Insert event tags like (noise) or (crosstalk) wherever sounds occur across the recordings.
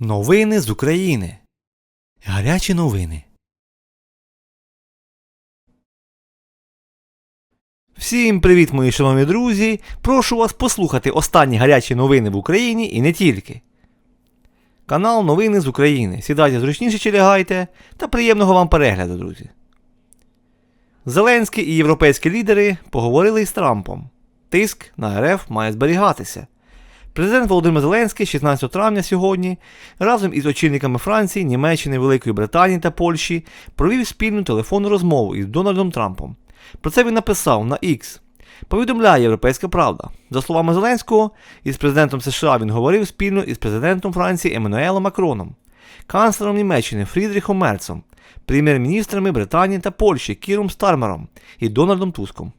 Новини з України. Гарячі новини. Всім привіт, мої шановні друзі! Прошу вас послухати останні гарячі новини в Україні і не тільки. Канал Новини з України. Сідайте зручніше чи лягайте та приємного вам перегляду, друзі. Зеленський і європейські лідери поговорили із Трампом. Тиск на РФ має зберігатися. Президент Володимир Зеленський 16 травня сьогодні разом із очільниками Франції, Німеччини, Великої Британії та Польщі провів спільну телефонну розмову із Дональдом Трампом. Про це він написав на X. Повідомляє Європейська Правда. За словами Зеленського, із президентом США він говорив спільно із президентом Франції Еммануелом Макроном, канцлером Німеччини Фрідріхом Мерцом, прем'єр-міністрами Британії та Польщі Кіром Стармером і Дональдом Туском.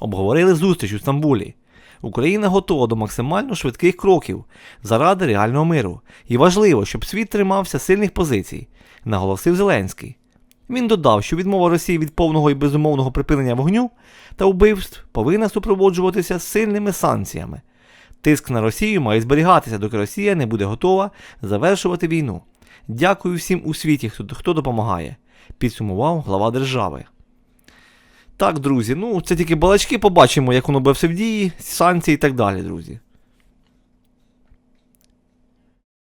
Обговорили зустріч у Стамбулі. Україна готова до максимально швидких кроків заради реального миру. І важливо, щоб світ тримався сильних позицій, наголосив Зеленський. Він додав, що відмова Росії від повного і безумовного припинення вогню та вбивств повинна супроводжуватися сильними санкціями. Тиск на Росію має зберігатися, доки Росія не буде готова завершувати війну. Дякую всім у світі, хто, хто допомагає, підсумував глава держави. Так, друзі, ну це тільки балачки, побачимо, як воно буде все в дії, санкції і так далі, друзі.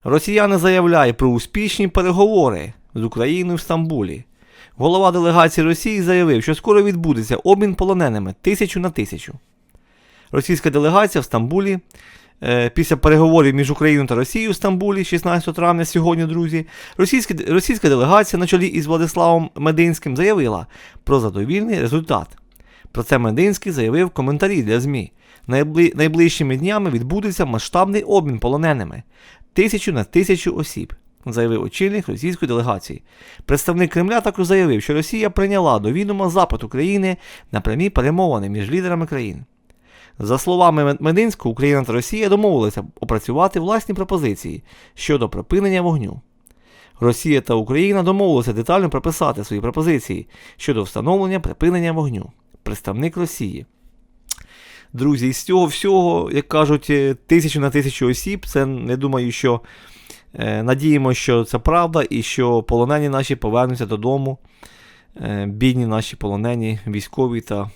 Росіяни заявляють про успішні переговори з Україною в Стамбулі. Голова делегації Росії заявив, що скоро відбудеться обмін полоненими тисячу на тисячу. Російська делегація в Стамбулі після переговорів між Україною та Росією в Стамбулі 16 травня сьогодні, друзі, російська, російська делегація на чолі із Владиславом Мединським заявила про задовільний результат. Про це Мединський заявив в коментарі для ЗМІ. Найбли, найближчими днями відбудеться масштабний обмін полоненими тисячу на тисячу осіб, заявив очільник російської делегації. Представник Кремля також заявив, що Росія прийняла до відома запит України на прямі перемовини між лідерами країн. За словами Мединського, Україна та Росія домовилися опрацювати власні пропозиції щодо припинення вогню. Росія та Україна домовилися детально прописати свої пропозиції щодо встановлення припинення вогню. Представник Росії. Друзі, із цього всього, як кажуть, е, тисячу на тисячу осіб, це не думаю, що е, надіємо, що це правда, і що полонені наші повернуться додому. Е, бідні наші полонені, військові та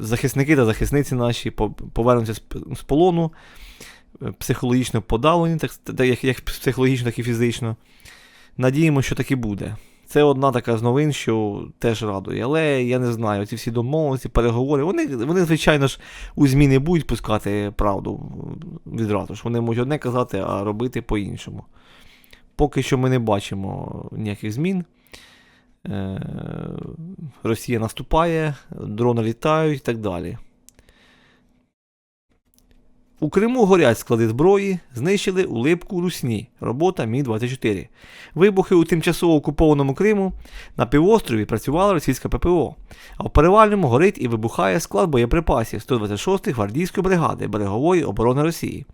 захисники та захисниці наші повернуться з, полону, е, психологічно подавлені, так, як психологічно, так і фізично. Надіємо, що так і буде. Це одна така з новин, що теж радує. Але я не знаю, ці всі домовленості, переговори, вони, вони звичайно ж, у ЗМІ не будуть пускати правду відразу ж. Вони можуть одне казати, а робити по-іншому. Поки що ми не бачимо ніяких змін. Е, Росія наступає, дрони літають і так далі. У Криму горять склади зброї, знищили у Липку Русні. Робота Мі-24. Вибухи у тимчасово окупованому Криму на півострові працювала російська ППО, а в перевальному горить і вибухає склад боєприпасів 126-ї гвардійської бригади берегової оборони Росії.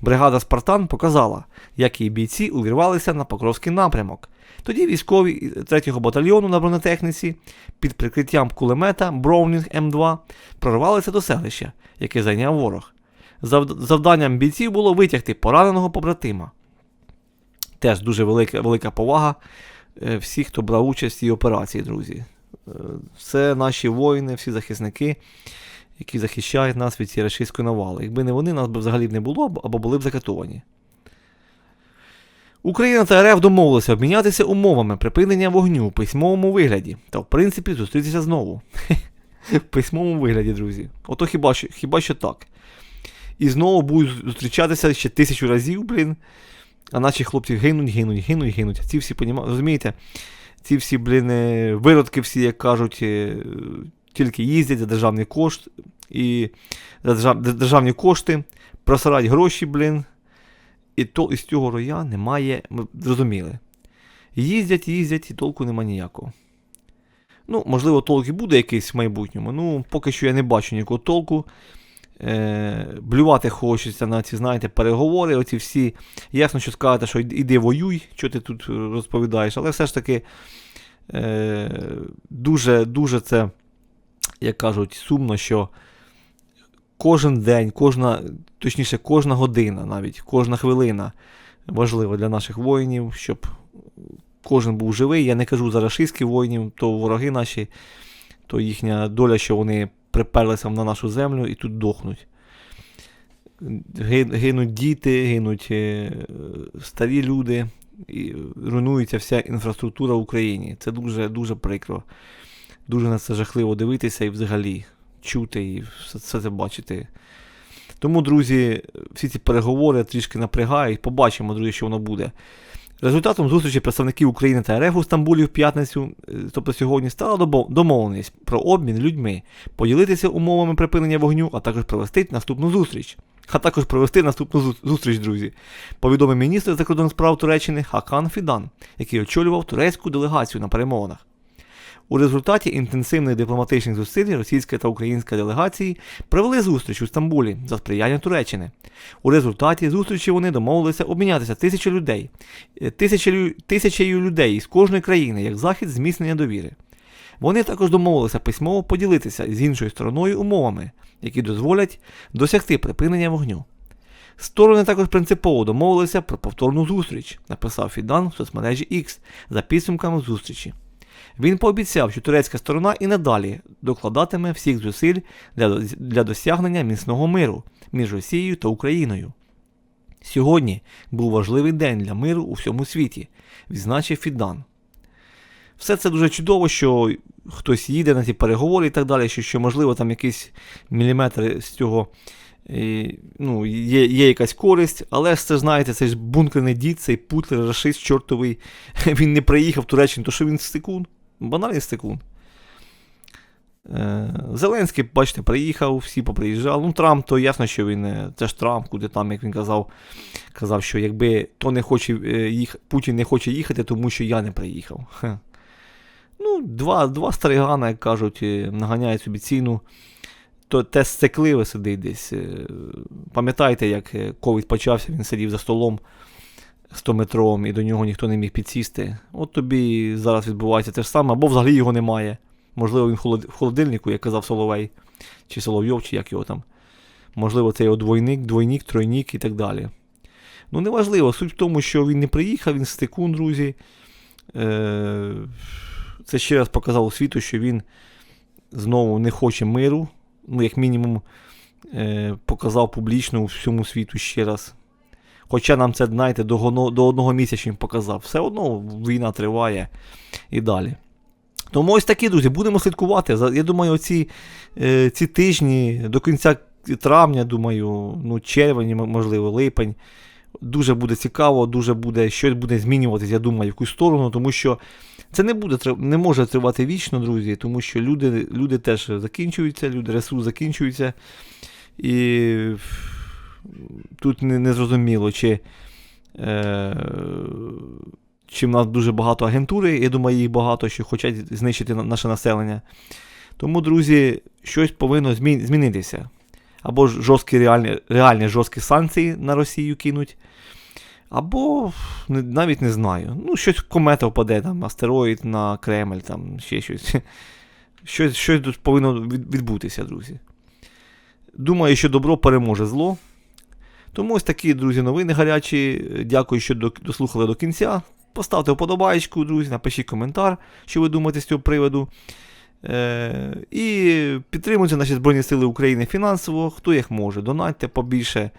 Бригада Спартан показала, як її бійці увірвалися на Покровський напрямок. Тоді військові 3-го батальйону на бронетехніці під прикриттям кулемета Броунінг М2 прорвалися до селища, яке зайняв ворог. Зав- Завданням бійців було витягти пораненого побратима. Теж дуже велика, велика повага е, всіх, хто брав участь в цій операції, друзі. Це наші воїни, всі захисники, які захищають нас від цієї рашистської навали. Якби не вони, нас би взагалі не було або- були б закатовані. Україна та РФ домовилися обмінятися умовами припинення вогню в письмовому вигляді та, в принципі, зустрітися знову. (laughs) В письмовому вигляді, друзі. Ото хіба що, хіба що так. І знову будуть зустрічатися ще тисячу разів, блін. А наші хлопці гинуть, гинуть, гинуть, гинуть. Ці всі, розумієте, ці всі, блін, е, виродки всі, як кажуть, е, тільки їздять за державний кошт і за державні кошти, просирають гроші, блін. І то із цього роя немає, ми зрозуміли. Їздять, їздять, і толку нема ніякого. Ну, можливо, толк і буде якийсь в майбутньому. Ну, поки що я не бачу ніякого толку. Е, блювати хочеться на ці, знаєте, переговори, оці всі. Ясно, що скажете, що іди воюй, що ти тут розповідаєш, але все ж таки е, дуже, дуже це, як кажуть, сумно, що кожен день, кожна, точніше, кожна година, навіть кожна хвилина важлива для наших воїнів, щоб кожен був живий. Я не кажу за рашистських воїнів, то вороги наші, то їхня доля, що вони приперлися на нашу землю і тут дохнуть. Гинуть діти, гинуть е, старі люди, і руйнується вся інфраструктура в Україні. Це дуже, дуже прикро. Дуже на це жахливо дивитися і взагалі чути і все, все це бачити. Тому, друзі, всі ці переговори трішки напрягають. Побачимо, друзі, що воно буде. Результатом зустрічі представників України та РФ у Стамбулі в п'ятницю, е, тобто сьогодні, стала домовленість про обмін людьми, поділитися умовами припинення вогню, а також провести наступну зустріч. А також провести наступну зустріч, друзі. Повідомив міністр закордонних справ Туреччини Хакан Фідан, який очолював турецьку делегацію на перемовинах. У результаті інтенсивних дипломатичних зусиль російська та українська делегації провели зустріч у Стамбулі за сприяння Туреччини. У результаті зустрічі вони домовилися обмінятися тисячі людей, е, тисячею, тисячею людей з кожної країни як захід зміцнення довіри. Вони також домовилися письмово поділитися з іншою стороною умовами, які дозволять досягти припинення вогню. Сторони також принципово домовилися про повторну зустріч, написав Фідан в соцмережі X за підсумками зустрічі. Він пообіцяв, що турецька сторона і надалі докладатиме всіх зусиль для, для досягнення міцного миру між Росією та Україною. Сьогодні був важливий день для миру у всьому світі, відзначив Фідан. Все це дуже чудово, що хтось їде на ці переговори і так далі, що, що можливо там якийсь міліметр з цього е, ну, є, є якась користь, але ж це знаєте, це ж бункерний дід, цей путлер, рашист чортовий. (laughs) Він не приїхав в Туреччину, то що він стикун? Банальний стикун. Е, Зеленський, бачите, приїхав, всі поприїжджали. Ну, Трамп, то ясно, що він. е, Це ж Трамп, куди там, як він казав, казав, що якби то не хоче е, їх, Путін не хоче їхати, тому що я не приїхав. Хе. Ну, два, два старигана, як кажуть, наганяють собі ціну. То те стекливе сидить десь. е, Пам'ятаєте, як е, ковід почався, він сидів за столом 100-метровим і до нього ніхто не міг підсісти. От тобі зараз відбувається те ж саме, або взагалі його немає. Можливо, він в холодильнику, як казав Соловей, чи Соловйов, чи як його там. Можливо, це його двойник, двойник, тройник і так далі. Ну, неважливо. Суть в тому, що він не приїхав, він стекун, друзі. Е, Це ще раз показало світу, що він знову не хоче миру. Ну, як мінімум, е, показав публічно у всьому світу ще раз. Хоча нам це, знаєте, до, до одного місяця він показав. Все одно війна триває і далі. Тому ось такі, друзі, будемо слідкувати. Я думаю, оці е, ці тижні до кінця травня, думаю, ну, червень, можливо, липень. Дуже буде цікаво, дуже буде щось буде змінюватися, я думаю, в якусь сторону, тому що це не буде не може тривати вічно, друзі, тому що люди, люди теж закінчуються, люди ресурс закінчуються. І тут не, не зрозуміло, чи, е, чи в нас дуже багато агентури, я думаю, їх багато, що хочуть знищити наше населення. Тому, друзі, щось повинно змінитися. Або жорсткі реальні, реальні жорсткі санкції на Росію кинуть, або навіть не знаю. Ну, щось комета впаде, там, астероїд на Кремль, там ще щось. (laughs) Щось, щось тут повинно відбутися, друзі. Думаю, що добро переможе зло. Тому ось такі, друзі, новини гарячі. Дякую, що дослухали до кінця. Поставте вподобайку, друзі, напишіть коментар, що ви думаєте з цього приводу. Е, і підтримуйте наші Збройні Сили України фінансово, хто як може. Донатьте побільше.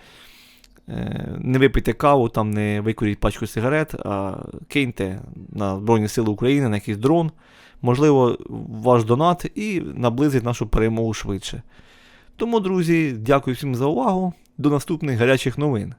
Е, не випийте каву, там не викуріть пачку сигарет, а киньте на Збройні Сили України на якийсь дрон. Можливо, ваш донат і наблизить нашу перемогу швидше. Тому, друзі, дякую всім за увагу. До наступних гарячих новин.